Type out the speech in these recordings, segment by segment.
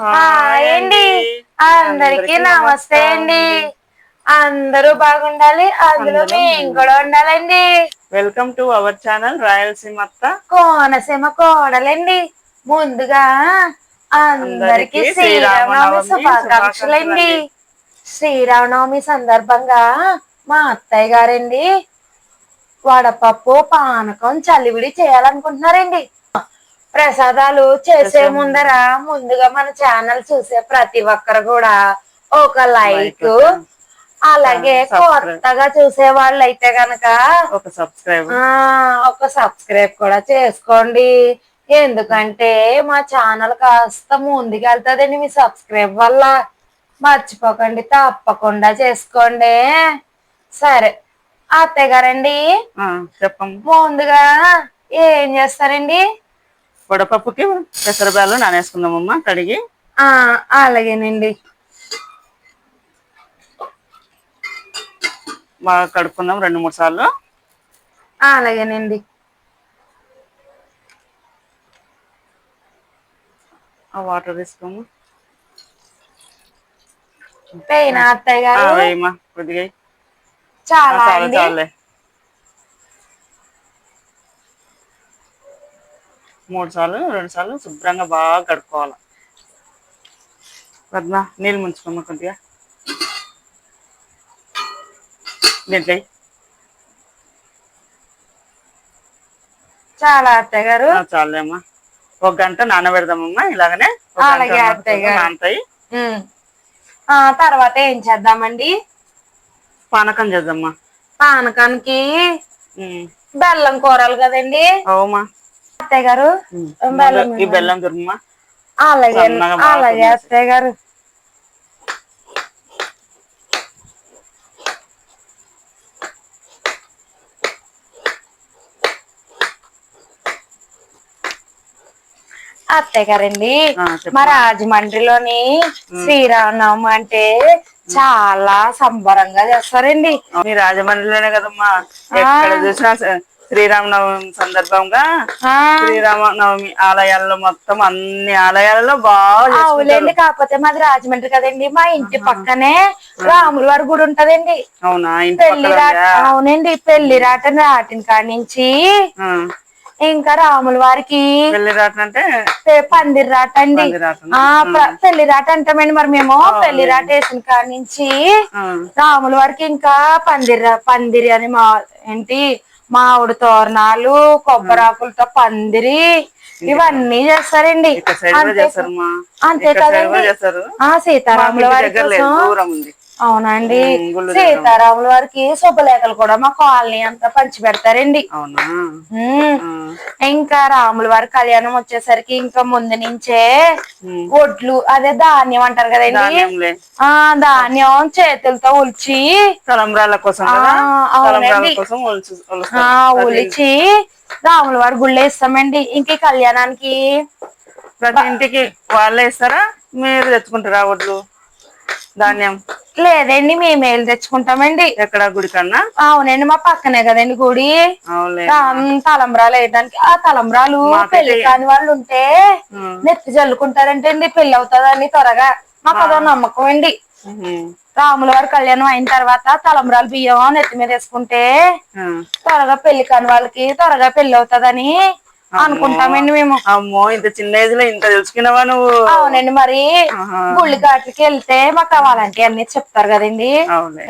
Hi అండి. అందరికి నమస్తే అండి. అందరూ బాగుండాలి అందులో మేము కూడా ఉండాలండి. Welcome to our channel Rayalaseema అత్త కోనసీమ కోడలండి. ముందుగా అందరికి శ్రీరామనవమి శుభాకాంక్షలండి. శ్రీరామనవమి సందర్భంగా మా అత్తయ్య గారండి. వడపప్పు పానకం చలివిడి చేయాలనుకుంటున్నారండి. ప్రసాదాలు చేసే ముందర ముందుగా మన ఛానల్ చూసే ప్రతి ఒక్కరు కూడా ఒక లైక్ అలాగే subscribe. కొత్తగా చూసే వాళ్ళు అయితే గనక ఒక సబ్స్క్రైబ్ ఒక సబ్స్క్రైబ్ కూడా చేసుకోండి. ఎందుకంటే మా ఛానల్ కాస్త ముందుకు వెళ్తుందండి మీ సబ్స్క్రైబ్ వల్ల. మర్చిపోకండి తప్పకుండా చేసుకోండి. సరే అత్తయ్య గారండి. చెప్పమ్మ ముందుగా ఏం చేస్తారండి? వడపప్పుకి పెసరబ్యాలు నానేసుకుందామమ్మా కడిగి. అలాగేనండి. బాగా కడుక్కుందాం రెండు మూడు సార్లు. అలాగేనండి. ఆ వాటర్ తీసుకోము చాలా చాలు అండి చాలులే మూడు సార్లు రెండు సార్లు శుభ్రంగా బాగా కడుక్కోవాలి. పద్మ నీళ్ళు ముంచుకోమ్మా కొద్దిగా. దీంట్లో. చాలా అత్తయ్య గారు. ఆ, చాలులేమ్మా. ఒక గంట నానబెడదామమ్మా ఇలాగనే అలాగే అత్తయ్య. నానతాయి. తర్వాత ఏం చేద్దామండి? పానకం చేద్దామ్మా పానకానికి. బెల్లం కూరలు కదండి. అవమ్మా అత్తయ్య గారు? బెల్లం దుర్మా అలాగే అలాగే. అత్తయ్య గారు. అత్తయ్య గారండి. మా రాజమండ్రిలోని శ్రీరామనవమి అంటే చాలా సంబరంగా చేస్తారండి. మీ రాజమండ్రిలోనే కదమ్మా. ఎక్కడ చూసినా శ్రీరామనవమి సందర్భంగా శ్రీరామనవమి ఆలయాల్లో మొత్తం అన్ని ఆలయాలలో బాగా అవులేండి కాకపోతే మాది రాజమండ్రి కదండి. మా ఇంటి పక్కనే రాముల వారి గుడి ఉంటదండి. అవునా? పెళ్ళి? అవునండి. పెళ్ళి రాట రాటిన కాడి నుంచి. ఇంకా రాముల వారికి పందిరి రాట అండి. పెళ్ళి రాట అంటామండి మరి మేము. పెళ్ళి రాట వేసిన కాడి నుంచి. రాముల వారికి ఇంకా పందిరి రా- పందిరి అని మా ఏంటి? మామిడి తోరణాలు కొబ్బరాకులతో పందిరి ఇవన్నీ చేస్తారండి. అంతే కదండి. సీతారాముల వారి కోసం అవునండి. సీతారాముల వారికి శుభలేఖలు కూడా మా కాలనీ అంతా పంచి పెడతారండి అవునా. ఇంకా రాముల వారి కళ్యాణం వచ్చేసరికి ఇంకా ముందు నుంచే. ఒడ్లు అదే ధాన్యం అంటారు కదండి. ఆ ధాన్యం చేతులతో ఉల్చి తలంబ్రాల కోసం అవునండి. ఉలిచి రాముల వారి గుళ్ళో ఇస్తామండి. ఇంక కళ్యాణానికి ప్రతి ఇంటికి వాళ్ళే ఇస్తారా? మీరు తెచ్చుకుంటారా వడ్లు? ధాన్యం. లేదండి మేము వెళ్ళి తెచ్చుకుంటామండి. ఎక్కడ గుడి కన్నా? అవునండి మా పక్కనే కదండి గుడి. తలంబ్రాలు వేయడానికి. ఆ తలంబ్రాలు పెళ్ళి కాని వాళ్ళు ఉంటే. నెత్తి చల్లుకుంటారంటే అండి పెళ్ళి అవుతుందని త్వరగా. మాకు అదో నమ్మకం అండి. రాముల వారి కళ్యాణం అయిన తర్వాత తలంబ్రాలు బియ్యం నెత్తి మీద వేసుకుంటే. త్వరగా పెళ్ళి కాని వాళ్ళకి త్వరగా పెళ్ళి అవుతుందని అనుకుంటామండి మేము. అమ్మో ఇంత చిన్న ఏజ్లో ఇంత తెలుసుకున్నావా నువ్వు? అవునండి మరి. గుళ్ళి ఘాట్లకి వెళ్తే మాకు కావాలంటే అన్ని చెప్తారు కదండి.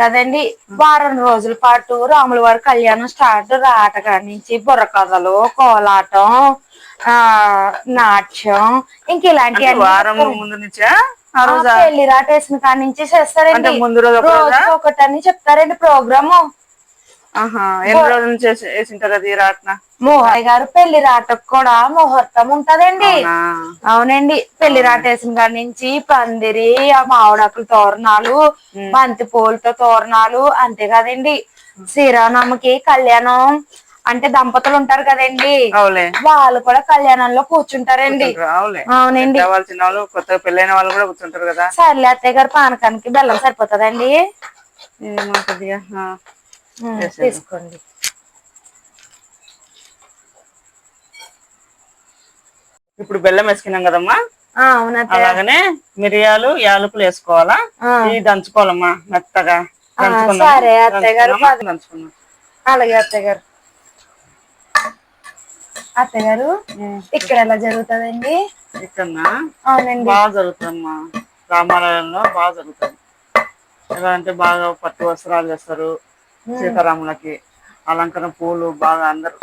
కదండి వారం రోజుల పాటు రాముల వారి కళ్యాణం స్టార్ట్ రాట నుంచి బుర్ర కథలు కోలాటం ఆ నాట్యం ఇంక ఇలాంటి వారం ముందు నుంచా? ఆ రోజు? పెళ్ళి రాట వేసిన కాడి నుంచి చేస్తారండి. ముందు రోజు ఒక రోజా? రోజు ఒకటని చెప్తారండి ప్రోగ్రాము. ఎన్ని రోజుల నుంచి వేసి- వేసింటారు అది రాట్న? మోహన్ గారు పెళ్ళి రాటకు కూడా ముహూర్తం ఉంటదండి. అవునా? అవునండి. పెళ్ళి రాట వేసిన కాడి నుంచి పందిరి ఆ మామిడాకుల తోరణాలు బంతి పూలతో తోరణాలు అంతే కదండి. శ్రీరామనవమికి కళ్యాణం అంటే దంపతులు ఉంటారు కదండి. వాళ్ళు కూడా కళ్యాణంలో కూర్చుంటారండి. అవునండి. వాళ్ళు కొత్తగా పెళ్ళైన వాళ్ళు కూడా కూర్చుంటారు కదా. సర్లే అత్తయ్య గారు పానకానికి బెల్లం సరిపోతుందండి. తీసుకోండి. ఇప్పుడు బెల్లం వేసుకున్నాం కదమ్మా? అలాగనే మిరియాలు యాలకులు వేసుకోవాలా. ఇవి దంచుకోవాలమ్మా మెత్తగా. దంచుకుందాం సరే అత్తయ్య గారు దంచుకుందామా? దంచుకుందాం. అలాగే అత్తయ్య గారు. అత్తయ్య గారు ఇక్కడ ఎలా జరుగుతుందండి? ఇక్కడ అవునండి. బాగా జరుగుతుందమ్మా. రామాలయంలో బాగా జరుగుతుంది. ఎలా అంటే బాగా పట్టు వస్త్రాలు చేస్తారు సీతారాములకి అలంకరణ పూలు బాగా అందరు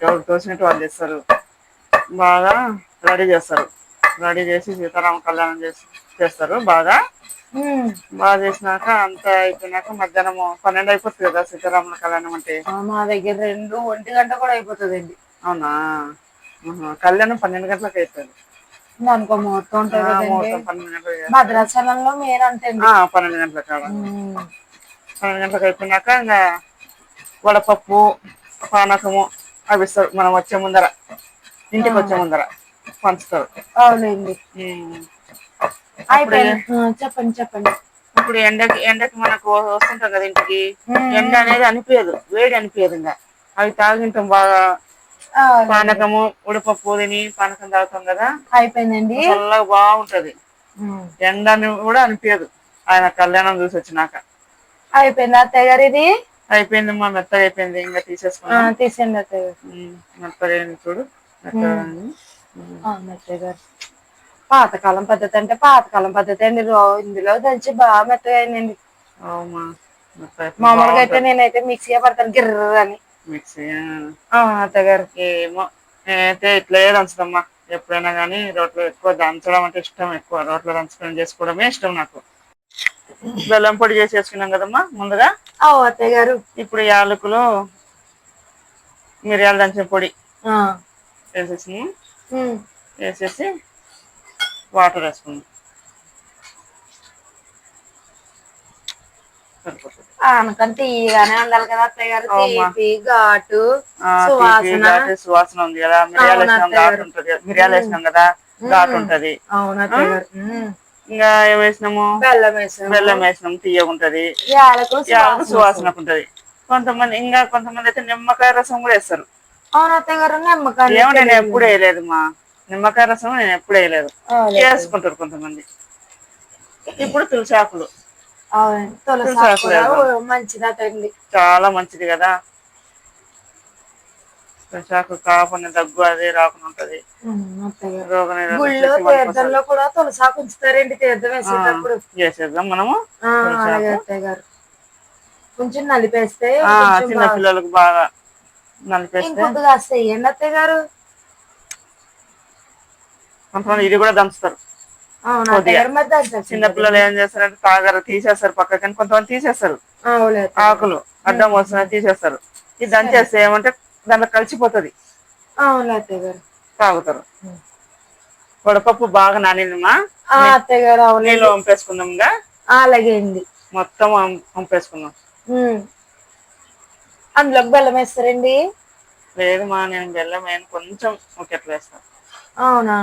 ఎవరు తోచినట్టు వాళ్ళు చేస్తారు. బాగా రెడీ చేస్తారు. రెడీ చేసి సీతారామ కళ్యాణం చేసి చేస్తారు బాగా. బాగా చేసినాక అంత అయిపోయినాక మధ్యాహ్నం పన్నెండు అయిపోతుంది కదా సీతారాముల కళ్యాణం అంటే. మా దగ్గర రెండు ఒంటి గంట కూడా అయిపోతుందండి. అవునా. కళ్యాణం పన్నెండు గంటలకు అవుతుంది దానికో ముహూర్తం ఉంటుంది ఆ, కదండి. ముహూర్తం పన్నెండు గంటలకు పన్నెండు గంటలకు అయిపోయినాక ఇంకా వడపప్పు పానకము అవి ఇస్తారు మనం వచ్చే ముందర ఇంటికి వచ్చే ముందర పంచుతారు. అవునండి చెప్పండి చెప్పండి. ఇప్పుడు ఎండకి ఎండకి మనకు వస్తుంటాం కదా ఇంటికి. ఎండ అనేది అనిపించదు వేడి అనిపించదు ఇంకా. అవి తాగింటాం బాగా. పానకము ఉడపప్పు తిని పానకం తాగుతాం కదా. అయిపోయిందండి. చల్లగా బాగుంటది. ఎండ అని కూడా అనిపించదు ఆయన కళ్యాణం చూసి వచ్చినాక. అయిపోయింది అత్తయ్య గారు ఇది? అయిపోయిందమ్మా మెత్తగా అయిపోయింది ఇంకా తీసేసుకున్నాం. తీసేయండి అత్తయ్య గారు. మెత్తగా చూడు మెత్తగా గారు. పాతకాలం పద్ధతి అంటే పాతకాలం పద్ధతి అండి ఇందులో దంచి బాగా మెత్తగా అయిందండి అయిపోయింది. మామూలుగా అయితే నేనైతే మిక్సీ పడతాను గిర్ర అని మిక్సీ అవును అత్తయ్య గారు. ఏమో నేనైతే ఇట్లే ఎప్పుడైనా కానీ రోట్లో ఎక్కువ దంచడం అంటే ఇష్టం ఎక్కువ. రోట్లో దంచుకొని చేసుకోవడమే ఇష్టం నాకు. బెల్లం పొడి చేసి వేసుకున్నాం కదమ్మా ముందుగా? అత్తయ్య గారు. ఇప్పుడు యాలకులు మిరియాలు దంచిన పొడి. వేసేసి. వేసేసి వాటర్ వేసుకుందాం. ఉండాలి కదా అత్తయ్య గారు. అవుమా. తీపి ఘాటు సువాసన. ఉంది కదా. మిరియాలు వేసినాం ఘాటు ఉంటది. మిరియాలు వేసినాం కదా ఘాటు ఉంటది. అవును అత్తయ్య గారు. ఉమ్. ఇంకా ఏం వేసినాము? బెల్లం వేసాము బెల్లం వేసినాం తీయగా ఉంటది. యాలకు యాలకు సువాసన ఉంటది. కొంతమంది ఇంకా కొంతమంది అయితే నిమ్మకాయ రసం కూడా వేస్తారు. ఏమో నేను ఎప్పుడు వేయలేదు మా. నిమ్మకాయ రసం నేను ఎప్పుడు వేయలేదు. వేసుకుంటారు కొంతమంది. ఇప్పుడు తులసి ఆకులు. తులసి తులసి ఆకు ఆకు కూడా వేద్దాం. మంచిది అతండి చాలా మంచిది కదా. ఆకు కాకుండా దగ్గు అది రాకుండా ఉంటది. రోగ గుళ్ళో తీర్థంలో కూడా తులసి ఆకు ఉంచుతారండి తీర్థం వేసేటప్పుడు. చేసేద్దాం మనము. గారు. కొంచెం నలిపేస్తే చిన్న పిల్లలకు బాగా నలిపేస్తే ఇంకొద్దిగా వేయండి అత్తయ్య గారు. కొంతమంది ఇది కూడా దంచుతారు. చిన్న పిల్లలు ఏం చేస్తారంటే తాగరు తీసేస్తారు పక్కకని కొంతమంది తీసేస్తారు. ఆకులు అడ్డం వస్తున్నాయి తీసేస్తారు. ఇది దంచేస్తే ఏమంటే దాంట్లో కలిసిపోతది. అవును అత్తయ్య గారు. తాగుతారు. వడపప్పు బాగా నానిందమ్మా? ఆ, అత్తయ్య గారు అవును. నీళ్ళు వంపేసుకుందాం ఇంకా అలాగే అండి. మొత్తం వంపేసుకుందాం. ఉమ్. అందులోకి బెల్లం వేస్తారండి? లేదు మా నేను బెల్లం వేయను. కొంచెం ఒకట్లు వేస్తాను అవునా?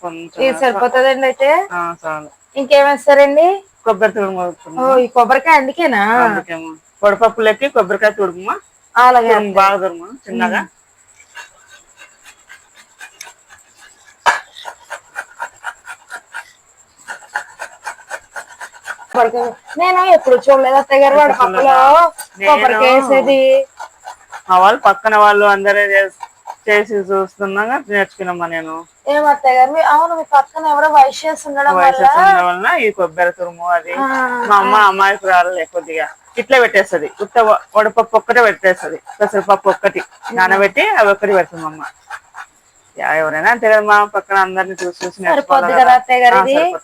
కొంచెం ఇది సరిపోతుందండి అయితే? ఆ, చాలు. ఇంకేం వేస్తారండి? కొబ్బరి అవుతుంది ఈ కొబ్బరికాయ అందుకేనా? అందుకేమో. వడపప్పు లెక్కి కొబ్బరికాయ తురుమమ్మా అలాగే బాగా చిన్నగా నేను ఎప్పుడు చూడలేదు అత్తయ్య గారు వేసేది. మా వాళ్ళు పక్కన వాళ్ళు అందరూ చేస్- చేసి చూస్తున్నాగా నేర్చుకున్నామ్మా నేను? ఏం అత్తయ్య గారు? మీ- అవును మీ పక్కన ఎవరో వయసు ఉండడం వలన ఈ కొబ్బరి తురుము అది. మా అమ్మ అమ్మాయికి రాలే కొద్దిగా. ఇట్లా పెట్టేస్తది. ఉత్త వడపప్పు ఒక్కటే పెట్టేస్తది. పెసరపప్పు ఒక్కటి. నానబెట్టి అవి ఒక్కటి పెడుతుంది అమ్మ. ఎవరైనా అంతే కదా మా పక్కన అందరిని చూసి చూసి.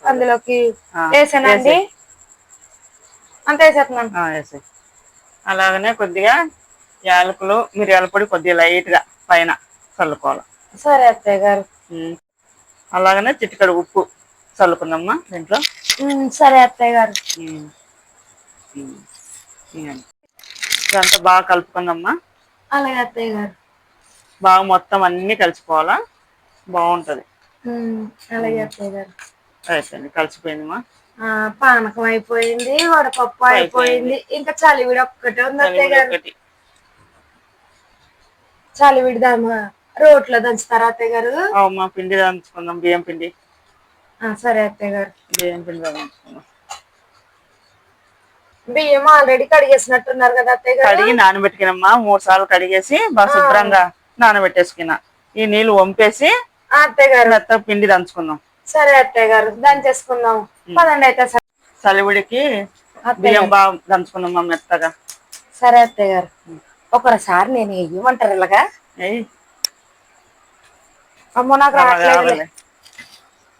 అందులోకి వేసానండి. అంతే వేసేస్తున్నాను. అలాగనే కొద్దిగా యాలకులు మిరియాల పొడి కొద్దిగా లైట్గా పైన. చల్లుకోవాలి. సరే అత్తయ్య గారు. అలాగనే చిటికడు ఉప్పు చల్లుకుందమ్మా దీంట్లో. సరే అత్తయ్య గారు. ఇదంతా బాగా కలుపుకుందమ్మా. అలాగే అత్తయ్య గారు. బాగా మొత్తం అన్ని కలిసిపోవాలా? బాగుంటది. అలాగే అత్తయ్య గారు. అయిపోయింది. కలిసిపోయిందమ్మా. పానకం అయిపోయింది వడపప్పు అయిపోయింది. ఇంకా చలివిడి ఒక్కటే ఉంది అత్తయ్య గారు. ఒకటి చలివిడి దామ రోట్లో దంచుతారా అత్తయ్య గారు? అమ్మా పిండి దంచుకుందాం బియ్యం పిండి. సరే అత్తయ్య గారు. బియ్యం పిండి రవ్వించుకుందాం బియ్యం ఆల్రెడీ కడిగేసినట్టున్నారు కదా అత్తయ్య గారు? కడిగి నానబెట్టుకునమ్మా మూడు సార్లు కడిగేసి బాగా శుభ్రంగా నానబెట్టేసుకున్నా. ఈ నీళ్ళు వంపేసి ఆ, అత్తయ్య గారు. మెత్త పిండి దంచుకుందాం. సరే అత్తయ్య గారు దంచేసుకుందాం. పదండి అయితే సరే. చలివిడికి బియ్యం బాగా దంచుకుందామా మెత్తగా. సరే అత్తయ్య గారు. ఒకసారి నేను ఇవ్వమంటారు ఇలాగా? అమ్మో నాకు రావట్లేదు.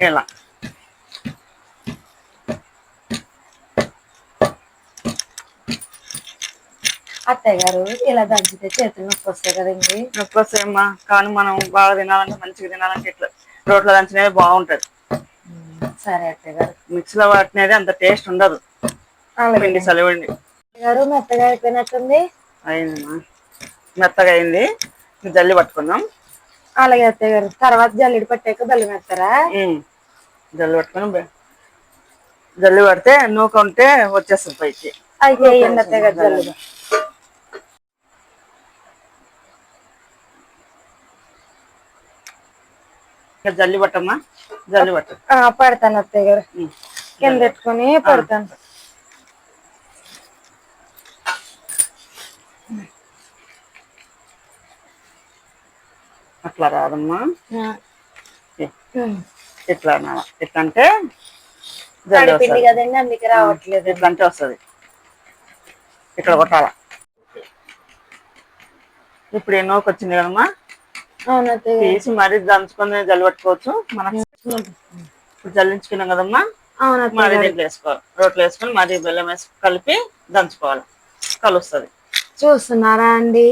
ఇలా అత్తయ్య గారు ఇలా దంచితే చేతులు నొప్పి వస్తాయి కదండి నొప్పి వస్తాయమ్మా కానీ మనం బాగా తినాలంటే మంచిగా తినాలంటే ఇట్లా రోట్లో దంచినవి బాగుంటది సరే అత్తయ్య గారు మిక్సీలో వాటినది అంత టేస్ట్ ఉండదు పిండి చలివిండి గారు మెత్తగా అయిపోయినట్టుంది అయిందమ్మా మెత్తగా అయింది జల్లి పట్టుకుందాం అలాగే అత్తయ్య గారు తర్వాత జల్లిడి పట్టాక బెల్లం వేస్తారా. జల్లి పట్టుకుని జల్లి పడితే నూక ఉంటే వచ్చేస్తుంది పైకి. అయితే వేయండి అత్తయ్య గారు జల్లిగా ఇంకా జల్లి పట్టమ్మా? జల్లి పట్టు. ఆ, పడతాను అత్తయ్య గారు. కింద పెట్టుకుని పడతాను. అట్లా రాదమ్మా. ఇట్లా అనాల. ఇట్లా అంటే. కదండి అందుకే రావట్లేదు. ఇట్లా అంటే వస్తుంది. ఇక్కడ కొట్టాల? ఇప్పుడు ఎన్నోకి వచ్చింది కదమ్మా. తీసి మరీ దంచుకొని జల్లి పట్టుకోవచ్చు. మనం ఇప్పుడు జల్లించుకున్నాం కదమ్మా. మరి దీంట్లో వేసుకోవాలి. రోట్లో వేసుకొని మరి బెల్లం వేసి కలిపి దంచుకోవాలి. కలుస్తుంది. చూస్తున్నారా అండి?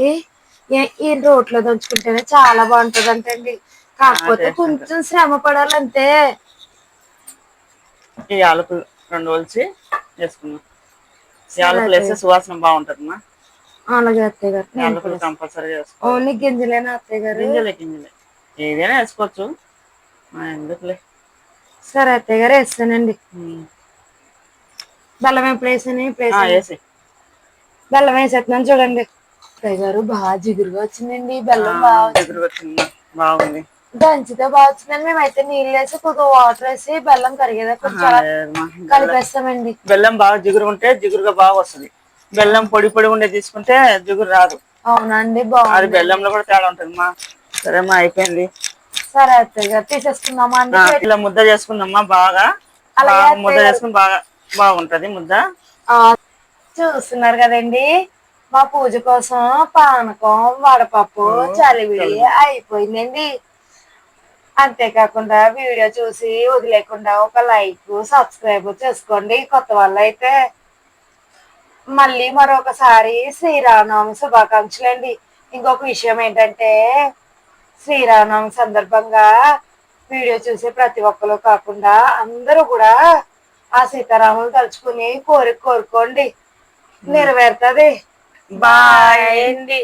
ఈ రోట్లో దంచుకుంటేనే చాలా బాగుంటది అంటండి కాకపోతే కొంచెం శ్రమ పడాలంతే. ఈ యాలకులు రెండు ఒలిచి వేసుకున్నాం యాలకులు వేస్తే సువాసన బాగుంటుందమ్మా. అలాగే అత్తయ్య గారు. యాలకులు కంపల్సరీ వేసుకో ఓన్లీ గింజలేనా అత్తయ్య గారు? గింజలే గింజలే. ఏదైనా వేసుకోవచ్చు. ఎందుకులే. సరే అత్తయ్య గారు వేస్తానండి. బెల్లం ఎప్పుడు వేసాను? ఇప్పుడు ఆ, వేసాను వేసి బెల్లం వేసేస్తున్నాను చూడండి. అత్తయ్య గారు బాగా జిగురుగా వచ్చిందండి. బెల్లం బాగా దగ్గర వచ్చింది బాగుంది. దంచితే బాగా వచ్చిందండి. మేమైతే నీళ్ళు వేసి కొద్దిగా వాటర్ వేసి బెల్లం కరిగేదా కొంచెం అలా. కలిపేస్తామండి. బెల్లం బాగా జిగురు ఉంటే జిగురుగా బాగా వస్తుంది. బెల్లం పొడి పొడి ఉండే తీసుకుంటే జిగురు రాదు. అవునండి అది బాగుంది. బెల్లంలో కూడా తేడా ఉంటుంది మా. సరేమ్మా అయిపోయింది. సరే అత్తయ్య గారు తీసేసుకుందామా అండి? ఆ, ఇలా ముద్ద చేసుకుందమ్మా బాగా? అలాగే బాగా ముద్ద చేసుకుని బాగా బాగుంటది ముద్ద. ఆ, చూస్తున్నారు కదండి. మా పూజ కోసం పానకం వడపప్పు చలివిడి అయిపోయిందండి. అంతేకాకుండా వీడియో చూసి వదిలేకుండా ఒక లైక్ సబ్స్క్రైబ్ చేసుకోండి. కొత్త వాళ్ళు అయితే మళ్ళీ మరొకసారి శ్రీరామనవమి శుభాకాంక్షలు అండి ఇంకొక విషయం ఏంటంటే శ్రీరామనవమి సందర్భంగా వీడియో చూసే ప్రతి ఒక్కరు కాకుండా అందరూ కూడా ఆ సీతారాములు తలుచుకుని కోరిక కోరుకోండి. నెరవేరుతుంది. బాయ్ అండి